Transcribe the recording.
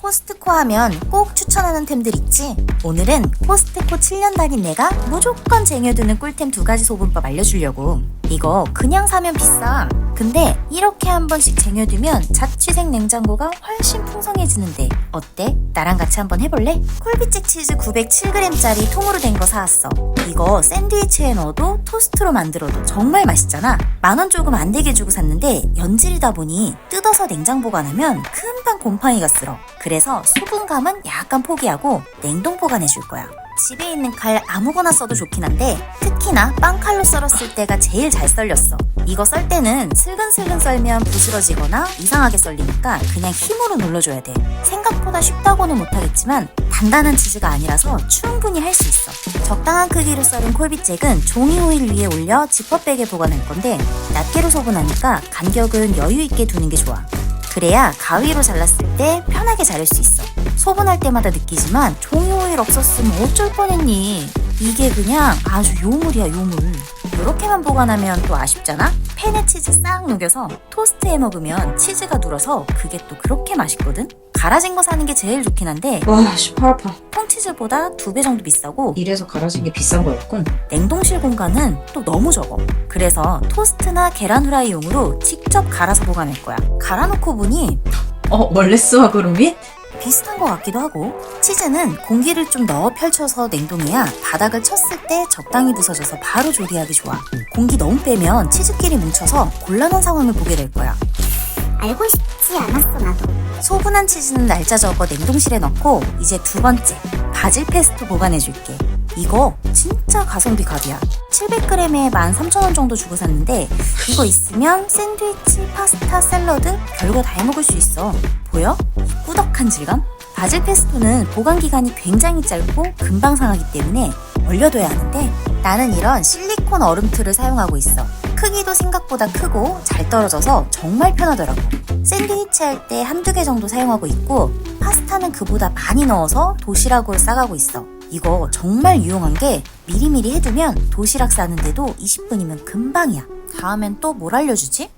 코스트코 하면 꼭 추천하는 템들 있지? 오늘은 코스트코 7년 다닌 내가 무조건 쟁여두는 꿀템 두 가지 소분법 알려주려고. 이거 그냥 사면 비싸. 근데 이렇게 한 번씩 쟁여두면 자취생 냉장고가 훨씬 풍성해지는데 어때? 나랑 같이 한번 해볼래? 콜비찍 치즈 907g짜리 통으로 된 거 사왔어. 이거 샌드위치에 넣어도 토스트로 만들어도 정말 맛있잖아. 만 원 조금 안 되게 주고 샀는데 연질이다 보니 뜯어서 냉장 보관하면 금방 곰팡이가 쓸어. 그래서 수분감은 약간 포기하고 냉동 보관해 줄 거야. 집에 있는 칼 아무거나 써도 좋긴 한데 특히나 빵칼로 썰었을 때가 제일 잘 썰렸어. 이거 썰 때는 슬근슬근 썰면 부스러지거나 이상하게 썰리니까 그냥 힘으로 눌러줘야 돼. 생각보다 쉽다고는 못하겠지만 단단한 치즈가 아니라서 충분히 할 수 있어. 적당한 크기로 썰은 콜비잭은 종이 호일 위에 올려 지퍼백에 보관할 건데 낱개로 소분하니까 간격은 여유 있게 두는 게 좋아. 그래야 가위로 잘랐을 때 편하게 자를 수 있어. 소분할 때마다 느끼지만 종이 오일 없었으면 어쩔 뻔했니? 이게 그냥 아주 요물이야 요물. 이렇게만 보관하면 또 아쉽잖아? 팬에 치즈 싹 녹여서 토스트해 먹으면 치즈가 눌어서 그게 또 그렇게 맛있거든? 갈아진 거 사는 게 제일 좋긴 한데 와, 씨, 팔 아파. 통치즈보다 두 배 정도 비싸고 이래서 갈아진 게 비싼 거였군. 냉동실 공간은 또 너무 적어. 그래서 토스트나 계란 후라이용으로 직접 갈아서 보관할 거야. 갈아놓고 보니 어, 월레스와 그루미? 비슷한 것 같기도 하고 치즈는 공기를 좀 넣어 펼쳐서 냉동해야 바닥을 쳤을 때 적당히 부서져서 바로 조리하기 좋아. 공기 너무 빼면 치즈끼리 뭉쳐서 곤란한 상황을 보게 될 거야. 알고 싶지 않았어 나도. 소분한 치즈는 날짜 적어 냉동실에 넣고 이제 두 번째 바질 페스토 보관해 줄게 이거 진짜 가성비 갑이야 700g에 13,000원 정도 주고 샀는데 이거 있으면 샌드위치, 파스타, 샐러드 별거 다 해먹을 수 있어 보여? 이 꾸덕한 질감? 바질 페스토는 보관 기간이 굉장히 짧고 금방 상하기 때문에 얼려둬야 하는데 나는 이런 실리콘 얼음틀을 사용하고 있어 크기도 생각보다 크고 잘 떨어져서 정말 편하더라고 샌드위치 할 때 한두 개 정도 사용하고 있고 파스타는 그보다 많이 넣어서 도시락으로 싸가고 있어. 이거 정말 유용한 게 미리미리 해두면 도시락 싸는데도 20분이면 금방이야. 다음엔 또 뭘 알려주지?